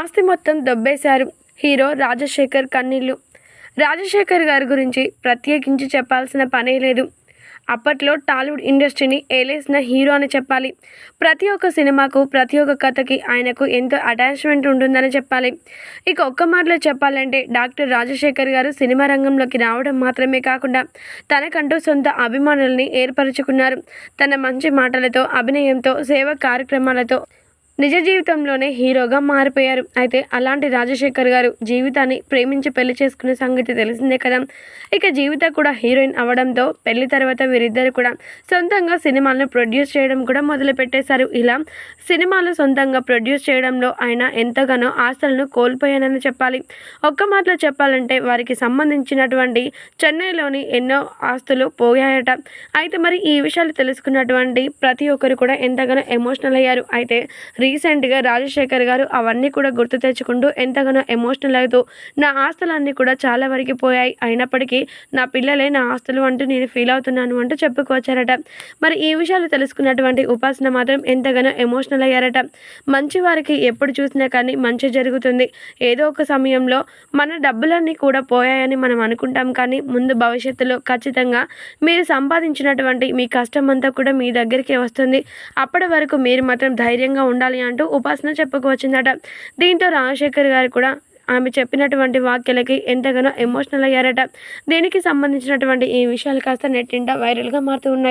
ఆస్తి మొత్తం దొబ్బేశారు హీరో రాజశేఖర్ కన్నీళ్ళు రాజశేఖర్ గారి గురించి ప్రత్యేకించి చెప్పాల్సిన పనే లేదు. అప్పట్లో టాలీవుడ్ ఇండస్ట్రీని ఏలేసిన హీరో అని చెప్పాలి. ప్రతి ఒక్క సినిమాకు ప్రతి ఒక్క కథకి ఆయనకు ఎంతో అటాచ్మెంట్ ఉంటుందని చెప్పాలి. ఇక ఒక్క మాటలో చెప్పాలంటే డాక్టర్ రాజశేఖర్ గారు సినిమా రంగంలోకి రావడం మాత్రమే కాకుండా తనకంటూ సొంత అభిమానుల్ని ఏర్పరచుకున్నారు. తన మంచి మాటలతో అభినయంతో సేవ కార్యక్రమాలతో నిజ జీవితంలోనే హీరోగా మారిపోయారు. అయితే అలాంటి రాజశేఖర్ గారు జీవితాన్ని ప్రేమించి పెళ్ళి చేసుకునే సంగతి తెలిసిందే కదా. ఇక జీవిత కూడా హీరోయిన్ అవడంతో పెళ్ళి తర్వాత వీరిద్దరు కూడా సొంతంగా సినిమాలను ప్రొడ్యూస్ చేయడం కూడా మొదలుపెట్టేశారు. ఇలా సినిమాలు సొంతంగా ప్రొడ్యూస్ చేయడంలో ఆయన ఎంతగానో ఆస్తులను కోల్పోయానని చెప్పాలి. ఒక్క మాటలో చెప్పాలంటే వారికి సంబంధించినటువంటి చెన్నైలోని ఎన్నో ఆస్తులు పోయాయట. అయితే మరి ఈ విషయాలు తెలుసుకున్నటువంటి ప్రతి ఒక్కరు కూడా ఎంతగానో ఎమోషనల్ అయ్యారు. అయితే రీసెంట్గా రాజశేఖర్ గారు అవన్నీ కూడా గుర్తు తెచ్చుకుంటూ ఎంతగానో ఎమోషనల్ అవుతూ నా ఆస్తులన్నీ కూడా చాలా వరకు పోయాయి. అయినప్పటికీ నా పిల్లలే నా ఆస్తులు అంటూ నేను ఫీల్ అవుతున్నాను అంటూ చెప్పుకొచ్చారట. మరి ఈ విషయాలు తెలుసుకున్నటువంటి ఉపాసన మాత్రం ఎంతగానో ఎమోషనల్ అయ్యారట. మంచి వారికి ఎప్పుడు చూసినా కానీ మంచి జరుగుతుంది. ఏదో ఒక సమయంలో మన డబ్బులన్నీ కూడా పోయాయని మనం అనుకుంటాం కానీ ముందు భవిష్యత్తులో ఖచ్చితంగా మీరు సంపాదించినటువంటి మీ కష్టం అంతా కూడా మీ దగ్గరికి వస్తుంది. అప్పటి వరకు మీరు మాత్రం ధైర్యంగా ఉండాలి అంటూ ఉపాసన చెప్పుకొచ్చిందట దీంతో రాజశేఖర్ గారు కూడా ఆమె చెప్పినటువంటి వాక్యాలకి ఎంతగానో ఎమోషనల్ అయ్యారట. దీనికి సంబంధించినటువంటి ఈ విషయాలు కాస్త నెట్టింట వైరల్గా మారుతూ ఉన్నాయి.